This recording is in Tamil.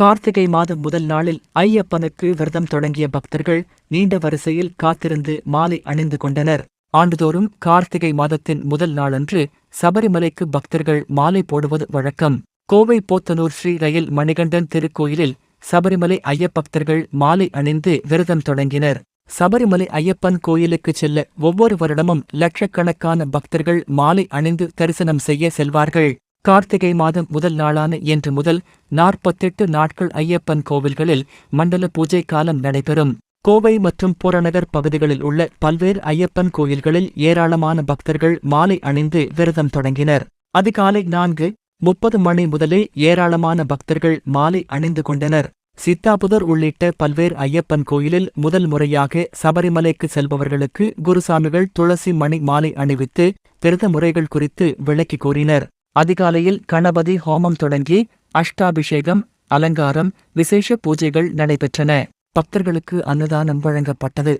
கார்த்திகை மாதம் முதல் நாளில் ஐயப்பனுக்கு விரதம் தொடங்கிய பக்தர்கள் நீண்ட வரிசையில் காத்திருந்து மாலை அணிந்து கொண்டனர். ஆண்டுதோறும் கார்த்திகை மாதத்தின் முதல் நாளன்று சபரிமலைக்கு பக்தர்கள் மாலை போடுவது வழக்கம். கோவை போத்தனூர் ஸ்ரீ ரயில் மணிகண்டன் திருக்கோயிலில் சபரிமலை ஐயப்பக்தர்கள் மாலை அணிந்து விரதம் தொடங்கினர். சபரிமலை ஐயப்பன் கோயிலுக்கு செல்ல ஒவ்வொரு வருடமும் லட்சக்கணக்கான பக்தர்கள் மாலை அணிந்து தரிசனம் செய்ய செல்வார்கள். கார்த்திகை மாதம் முதல் நாளான இன்று முதல் நாற்பத்தெட்டு நாட்கள் ஐயப்பன் கோவில்களில் மண்டல பூஜை காலம் நடைபெறும். கோவை மற்றும் புறநகர் பகுதிகளில் உள்ள பல்வேறு ஐயப்பன் கோயில்களில் ஏராளமான பக்தர்கள் மாலை அணிந்து விரதம் தொடங்கினர். அதிகாலை நான்கு முப்பது மணி முதலே ஏராளமான பக்தர்கள் மாலை அணிந்து கொண்டனர். சித்தாபுதர் உள்ளிட்ட பல்வேறு ஐயப்பன் கோயிலில் முதல் முறையாக சபரிமலைக்கு செல்பவர்களுக்கு குருசாமிகள் துளசி மணி மாலை அணிவித்து விரத முறைகள் குறித்து விளக்கி கூறினர். அதிகாலையில் கணபதி ஹோமம் தொடங்கி அஷ்டாபிஷேகம் அலங்காரம் விசேஷ பூஜைகள் நடைபெற்றன. பக்தர்களுக்கு அன்னதானம் வழங்கப்பட்டது.